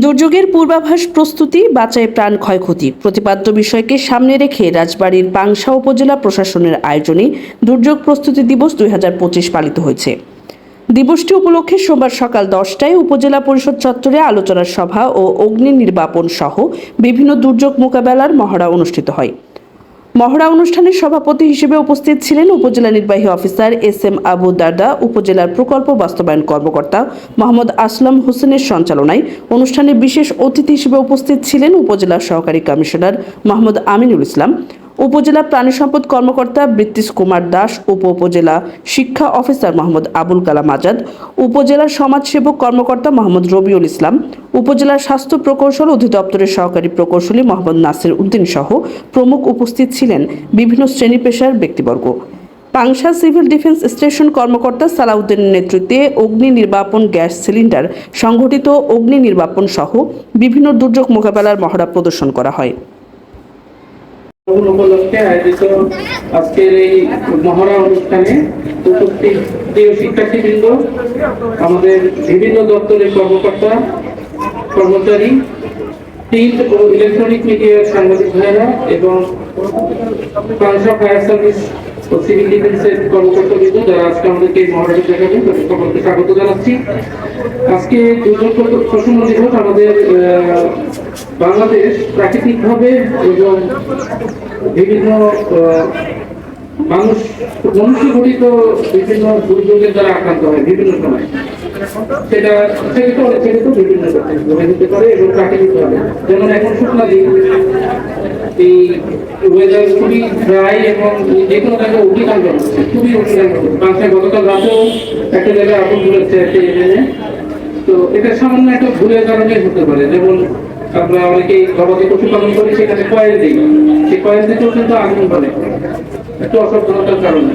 দুর্যোগের পূর্বাভাস প্রস্তুতি বাঁচায় প্রাণ ক্ষয়ক্ষতি। প্রতিপাদ্য বিষয়কে সামনে রেখে রাজবাড়ির পাংশা উপজেলা প্রশাসনের আয়োজনে দুর্যোগ প্রস্তুতি দিবস দুই হাজার পঁচিশ পালিত হয়েছে। দিবসটি উপলক্ষে সোমবার সকাল দশটায় উপজেলা পরিষদ চত্বরে আলোচনা সভা ও অগ্নি নির্বাপন সহ বিভিন্ন দুর্যোগ মোকাবেলার মহড়া অনুষ্ঠিত হয়। মহড়া অনুষ্ঠানের সভাপতি হিসেবে উপস্থিত ছিলেন উপজেলা নির্বাহী officer S M Abu Darda, উপজেলার প্রকল্প বাস্তবায়ন কর্মকর্তা মোহাম্মদ আসলাম হোসেনের সঞ্চালনায় অনুষ্ঠানে বিশেষ অতিথি হিসেবে উপস্থিত ছিলেন উপজেলা সহকারী কমিশনার মোহাম্মদ আমিনুল ইসলাম। উপজেলা প্রাণী সম্পদ কর্মকর্তা বৃত্তিশ কুমার দাস, উপ উপজেলা শিক্ষা অফিসার মোহাম্মদ আবুল কালাম আজাদ, উপজেলা সমাজসেবক কর্মকর্তা মোহাম্মদ রবিউল ইসলাম উপজেলার স্বাস্থ্য প্রকৌশল অধিদপ্তরের সহকারী প্রকৌশলী মোহাম্মদ নাসির উদ্দিন সহ প্রমুখ উপস্থিত ছিলেন বিভিন্ন শ্রেণি পেশার ব্যক্তিবর্গ। পাংশা সিভিল ডিফেন্স স্টেশন কর্মকর্তা সালাউদ্দিনের নেতৃত্বে অগ্নি নির্বাপন গ্যাস সিলিন্ডার সংঘটিত অগ্নি নির্বাপন সহ বিভিন্ন দুর্যোগ মোকাবেলার মহড়া প্রদর্শন করা হয়। উপলক্ষে আয়োজিত আজকের এই মহড়া অনুষ্ঠানে উপস্থিত প্রিয় শিক্ষার্থীবৃন্দ, আমাদের বিভিন্ন দপ্তরের কর্মকর্তা, কর্মচারী, প্রিন্ট ও ইলেকট্রনিক মিডিয়ার সাংবাদিক ভাইয়েরা এবং পাংশা ফায়ার সার্ভিস ও সিভিল ডিফেন্সের কর্মকর্তাবৃন্দ যারা আজকে আমাদেরকে এই মহড়াটি দেখাবেন, তাদের সকলকে স্বাগত জানাচ্ছি। আজকে দুর্যোগ প্রসন্ন দিবস আমাদের বাংলাদেশ প্রাকৃতিকভাবে এবং বিভিন্ন মানুষ মনুষ্য ঘটিত বিভিন্ন দুর্যোগের দ্বারা আক্রান্ত হয় বিভিন্ন সময়। সেটা তো বিভিন্ন একটা জায়গায় তো এটা সামান্য একটা ভুলের কারণে হতে পারে। যেমন আমরা অনেকেই গবাদি পশু পালন করি, সেখানে কয়েল দিই। সেই কয়েল দিতেও কিন্তু আগুন বলে একটু অসাবধানতার কারণে।